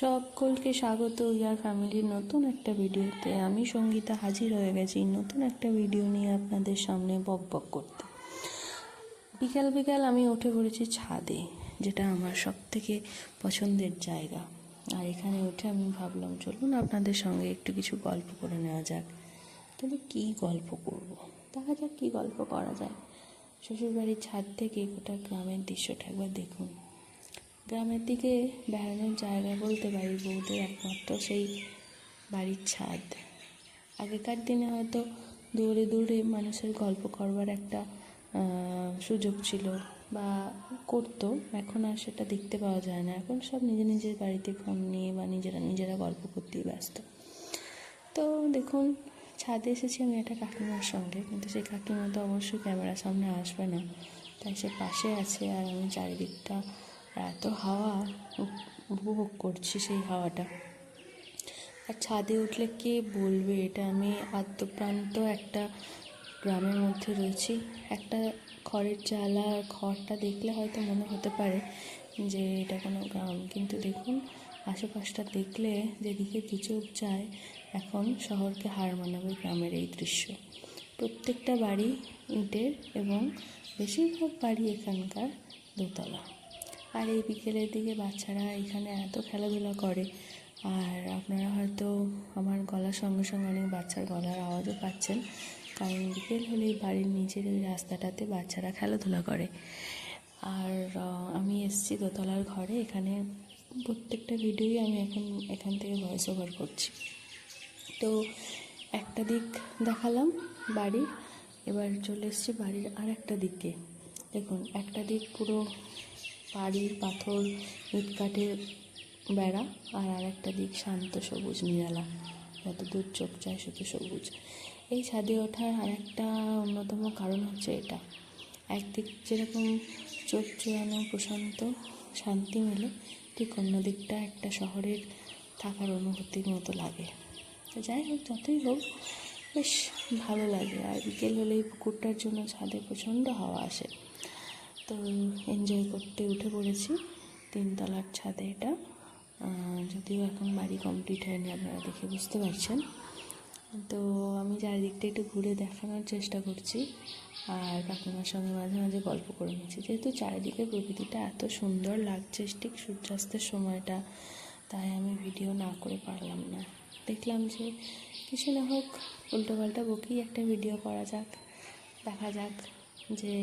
সকলকে স্বাগত, ইয়ার ফ্যামিলির নতুন একটা ভিডিওতে আমি সঙ্গীতা হাজির হয়ে গেছি নতুন একটা ভিডিও নিয়ে আপনাদের সামনে বক বক করতে। বিকাল বিকাল আমি উঠে পড়েছি ছাদে, যেটা আমার সব থেকে পছন্দের জায়গা। আর এখানে উঠে আমি ভাবলাম, চলুন আপনাদের সঙ্গে একটু কিছু গল্প করে নেওয়া যাক। কিন্তু কী গল্প করব? দেখা যাক কী গল্প করা যায়। শ্বশুরবাড়ির ছাদ থেকে গোটা গ্রামের দৃশ্যটা একবার দেখুন। গ্রামের দিকে বেড়ানোর জায়গা বলতে পারি বউদের একমাত্র সেই বাড়ির ছাদ। আগেকার দিনে হয়তো দূরে দূরে মানুষের গল্প করবার একটা সুযোগ ছিল বা করতো, এখন আর সেটা দেখতে পাওয়া যায় না। এখন সব নিজের নিজের বাড়িতে ফোন নিয়ে বা নিজেরা নিজেরা গল্প করতেই ব্যস্ত। তো দেখুন, ছাদে এসেছি আমি একটা কাকিমার সঙ্গে, কিন্তু সেই কাকিমা তো অবশ্যই ক্যামেরার সামনে আসবে না, তাই সে পাশে আছে আর আমি চারিদিকটা এত হাওয়া উপভোগ করছি সেই হাওয়াটা। আর ছাদে উঠলে কে বলবে? এটা আমি আদ্যপ্রান্ত একটা গ্রামের মধ্যে রয়েছি। একটা খড়ের চালা ঘরটা দেখলে হয়তো মনে হতে পারে যে এটা কোনো গ্রাম। কিন্তু দেখুন, আশেপাশটা দেখলে যেদিকে দু চোখ যায়, এখন শহরকে হার মানাবে গ্রামের এই দৃশ্য। প্রত্যেকটা বাড়ি ইটের এবং বেশিরভাগ বাড়ি এখানকার দোতলা। আর এই বিকেলের দিকে বাচ্চারা এখানে এত খেলাধুলা করে, আর আপনারা হয়তো আমার গলার সঙ্গে সঙ্গে অনেক বাচ্চার গলার আওয়াজও পাচ্ছেন। কারণ বিকেল হলেই বাড়ির নিচের ওই রাস্তাটাতে বাচ্চারা খেলাধুলা করে। আর আমি এসেছি দোতলার ঘরে, এখানে প্রত্যেকটা ভিডিওই আমি এখন এখান থেকে ভয়েস ওভার করছি। তো একটা দিক দেখালাম বাড়ির, এবার চলে এসেছি বাড়ির আর একটা দিকে দেখুন, একটা দিক পুরো বাড়ির পাথর ইট কাঠের বেড়া আর আর একটা দিক শান্ত সবুজ নিরালা। যত দূর চোখ যায় শুধু সবুজ। এই ছাদে ওঠার আর একটা অন্যতম কারণ হচ্ছে এটা। একদিক যেরকম চোখ জোড়ানো প্রশান্ত, শান্তি মেলে, ঠিক অন্য দিকটা একটা শহরের থাকার অনুভূতির মতো লাগে। যাই হোক, যতই হোক, বেশ ভালো লাগে। আর বিকেল হলেই পুকুরটার জন্য ছাদে প্রচণ্ড হাওয়া আসে। তো এনজয় করতে উঠে পড়েছি। তিনতলার ছাদে এটা। যদিও এখন বাড়ি কমপ্লিট হয়নি, আপনারা দেখে বুঝতে পারছেন। তো আমি চারিদিকটা একটু ঘুরে দেখানোর চেষ্টা করছি। আর কাকিমার সঙ্গে মাঝে মাঝে গল্প করে নিচ্ছি। যেহেতু চারিদিকে প্রকৃতিটা এত সুন্দর লাগছে, ঠিক সূর্যাস্তের সময়টা, তাই আমি ভিডিও না করে পারলাম না। দেখলাম যে কিছু না হোক, উল্টোপাল্টা বকেই একটা ভিডিও করা যাক, দেখা যাক। যে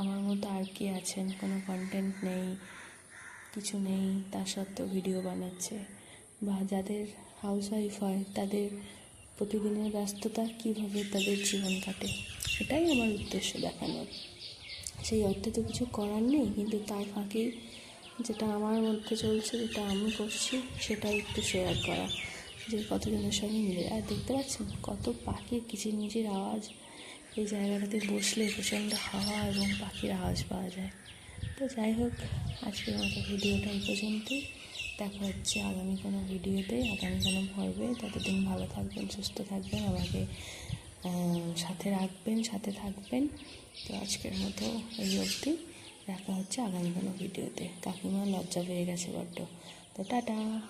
আমার মতো আর কি আছেন, কোনো কন্টেন্ট নেই, কিছু নেই তা সত্ত্বেও ভিডিও বানাচ্ছে। বা যাদের হাউস ওয়াইফ হয়, তাদের প্রতিদিনের ব্যস্ততা কীভাবে তাদের জীবন কাটে এটাই আমার উদ্দেশ্য দেখানোর। সেই অর্থে তো কিছু করার নেই, কিন্তু তার ফাঁকেই যেটা আমার মধ্যে চলছে, যেটা আমি করছি, সেটাই একটু শেয়ার করা। যে কতজনের সঙ্গে মিলে, আর দেখতে পাচ্ছেন কত পাখির কিচিরমিচির আওয়াজ। এই জায়গাটাতে বসলে প্রচণ্ড হাওয়া এবং পাখির আওয়াজ পাওয়া যায়। তো যাই হোক, আজকের মতো ভিডিওটা এই পর্যন্তই। দেখা হচ্ছে আগামী কোনো ভিডিওতে। আগামী কোনো পর্বে। ততদিন ভালো থাকবেন, সুস্থ থাকবেন, আমাকে সাথে রাখবেন, সাথে থাকবেন। তো আজকের মতো এই অবধি। দেখা হচ্ছে আগামী কোনো ভিডিওতে। কাকিমা লজ্জা পেয়ে গেছে বড্ড। তো টাটা।